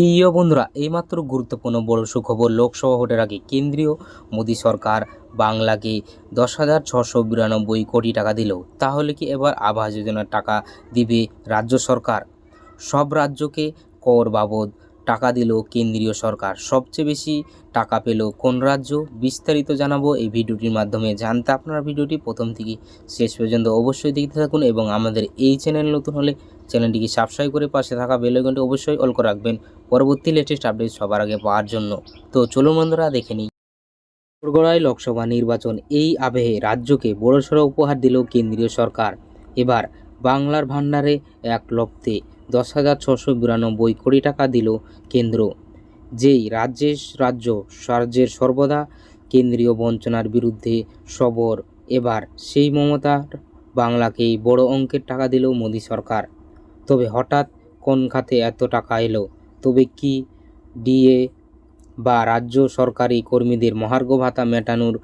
প্রিয় বন্ধুরা, এইমাত্র গুরুত্বপূর্ণ বড় সুখবর লোকসভা ভোটের আগে কেন্দ্রীয় মোদী সরকার বাংলাকে দশ হাজার ছশো বিরানব্বই কোটি টাকা দিল। তাহলে কি এবার আবাস যোজনার টাকা দিবে রাজ্য সরকার? সব রাজ্যকে কর বাবদ টাকা দিল কেন্দ্রীয় সরকার। সবচেয়ে বেশি টাকা পেল কোন রাজ্য? বিস্তারিত জানাব এই ভিডিওটির মাধ্যমে। জানতে আপনারা ভিডিওটি প্রথম থেকে শেষ পর্যন্ত অবশ্যই দেখতে থাকুন এবং আমাদের এই চ্যানেল নতুন হলে চ্যানেলটিকে সাবস্ক্রাইব করে পাশে থাকা বেল আইকনটি অবশ্যই অল করে রাখবেন। পরবর্তী লেটেস্ট আপডেট সবার আগে পাওয়ার জন্য। তো চলুন বন্ধুরা, দেখে নিই। বরগড়ায় লোকসভা নির্বাচন এই আবেহে রাজ্যকে বড়সড় উপহার দিল কেন্দ্রীয় সরকার। এবার বাংলার ভাণ্ডারে এক লপ্তে দশ হাজার ছশো বিরানব্বই কোটি টাকা দিল কেন্দ্র। যেই রাজ্যের রাজ্য রাজ্যের সর্বদা কেন্দ্রীয় বঞ্চনার বিরুদ্ধে সবর। এবার সেই মমতার বাংলাকেই বড় অঙ্কের টাকা দিল মোদী সরকার। তবে হঠাৎ কোন খাতে এত টাকা এলো? তবে কি ডিএ বা রাজ্য সরকারি কর্মীদের মহার্ঘ ভাতা মেটানোর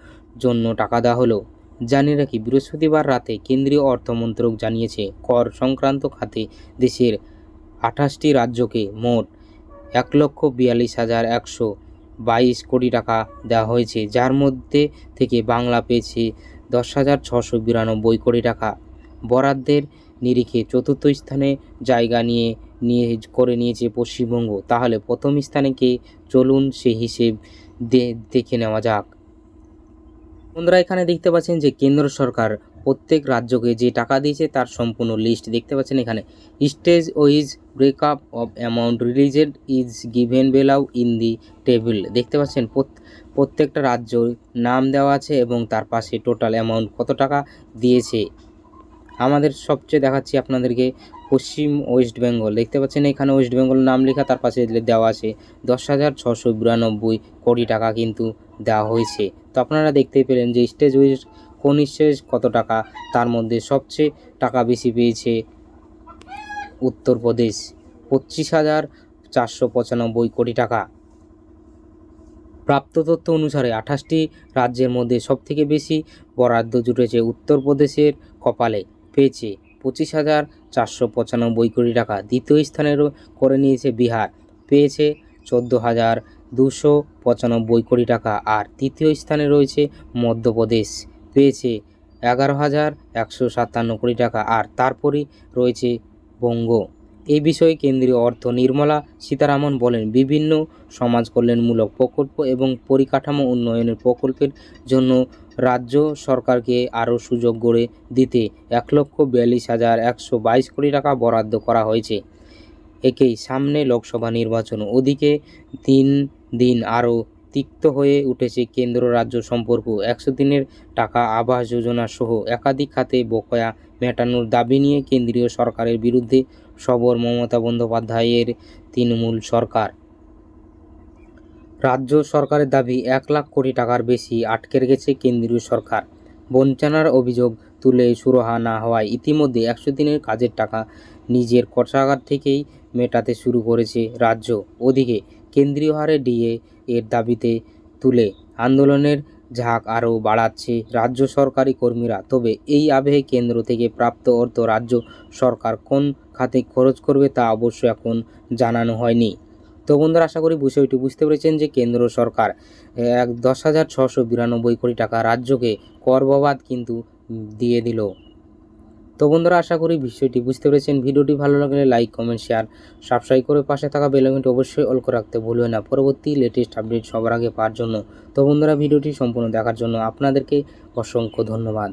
জন্য টাকা দেওয়া হলো? জানি রাখি বৃহস্পতিবার রাতে কেন্দ্রীয় অর্থমন্ত্রক জানিয়েছে, কর সংক্রান্ত খাতে দেশের আঠাশটি রাজ্যকে মোট এক লক্ষ বিয়াল্লিশ হাজার একশো বাইশ কোটি টাকা দেওয়া হয়েছে, যার মধ্যে থেকে বাংলা পেয়েছে দশ হাজার ছশো বিরানব্বই কোটি টাকা। বরাদ্দের নিরিখে চতুর্থ স্থানে জায়গা নিয়ে নিয়ে করে নিয়েছে পশ্চিমবঙ্গ। তাহলে প্রথম স্থানে কে? চলুন সে হিসেব দেখে নেওয়া যাক। বন্ধুরা, এখানে দেখতে পাচ্ছেন যে কেন্দ্র সরকার প্রত্যেক রাজ্যকে যে টাকা দিয়েছে তার সম্পূর্ণ লিস্ট দেখতে পাচ্ছেন এখানে। Stage wise breakup of amount released is given below in the table দেখতে পাচ্ছেন প্রত্যেকটা রাজ্য নাম দেওয়া আছে এবং তার পাশে টোটাল অ্যামাউন্ট কত টাকা দিয়েছে। আমাদের সবচেয়ে দেখাচ্ছি আপনাদেরকে পশ্চিম ওয়েস্ট বেঙ্গল। দেখতে পাচ্ছেন এখানে ওয়েস্ট বেঙ্গল নাম লেখা, তার পাশে দেওয়া আছে, দশ হাজার ছশো বিরানব্বই কোটি টাকা কিন্তু দেওয়া হয়েছে। তো আপনারা দেখতেই পেলেন যে স্টেজ ওয়েস্ট কোন স্টেজ কত টাকা, তার মধ্যে সবচেয়ে টাকা বেশি পেয়েছে উত্তরপ্রদেশ, পঁচিশ হাজার চারশো পঁচানব্বই কোটি টাকা। প্রাপ্ত তথ্য অনুসারে আঠাশটি রাজ্যের মধ্যে সবথেকে বেশি বরাদ্দ জুটেছে উত্তরপ্রদেশের কপালে। পেয়েছে। পঁচিশ হাজার চারশো পঁচানব্বই কোটি টাকা দ্বিতীয় স্থানেরও করে নিয়েছে বিহার। পেয়েছে চোদ্দ হাজার দুশো পঁচানব্বই কোটি টাকা আর তৃতীয় স্থানে রয়েছে মধ্যপ্রদেশ। পেয়েছে এগারো হাজার একশো সাতান্ন কোটি টাকা আর তারপরই রয়েছে বঙ্গ। এই বিষয়ে কেন্দ্রীয় অর্থ নির্মলা সীতারামন বলেন, বিভিন্ন সমাজ কল্যাণমূলক প্রকল্প এবং পরিকাঠামো উন্নয়নের প্রকল্পের জন্য রাজ্য সরকারকে আরও সুযোগ গড়ে দিতে এক লক্ষ বিয়াল্লিশ হাজার একশো বাইশ কোটি টাকা বরাদ্দ করা হয়েছে। একেই সামনে লোকসভা নির্বাচন। ওদিকে দিন দিন আরও তিক্ত হয়ে উঠেছে কেন্দ্র রাজ্য সম্পর্ক। একশো দিনের টাকা আবাস যোজনা সহ একাধিক খাতে বকেয়া মেটানোর দাবি নিয়ে কেন্দ্রীয় সরকারের বিরুদ্ধে সবর মমতা বন্দ্যোপাধ্যায়ের তৃণমূল সরকার। রাজ্য সরকারের দাবি, এক লাখ কোটি টাকার বেশি আটকে রেখেছে কেন্দ্রীয় সরকার। বঞ্চনার অভিযোগ তুলে সুরাহা না হওয়ায় ইতিমধ্যে একশো দিনের কাজের টাকা নিজের কোষাগার থেকেই মেটাতে শুরু করেছে রাজ্য। ওদিকে কেন্দ্রীয় হারে ডিএ এর দাবিতে তুলে। আন্দোলনের ঝাঁক আরও বাড়াচ্ছে রাজ্য সরকারি কর্মীরা। তবে এই আবেহে কেন্দ্র থেকে প্রাপ্ত অর্থ রাজ্য সরকার কোন খাতে খরচ করবে তা অবশ্য এখন জানানো হয়নি। তো বন্ধুরা, আশা করি বিষয়টি বুঝতে পেরেছেন যে কেন্দ্র সরকার, এক দশ হাজার ছশো বিরানব্বই কোটি টাকা রাজ্যকে কর কিন্তু দিয়ে দিল। তো বন্ধুরা, আশা করি বিষয়টি বুঝতে পেরেছেন। ভিডিওটি ভালো লাগলে লাইক, কমেন্ট, শেয়ার, সাবস্ক্রাইব করে পাশে থাকা বেলমেন্ট অবশ্যই অল করে রাখতে ভুলবেন না। পরবর্তী লেটেস্ট আপডেট সবার আগে পাওয়ার জন্য। তো বন্ধুরা, ভিডিওটি সম্পূর্ণ দেখার জন্য আপনাদেরকে অসংখ্য ধন্যবাদ।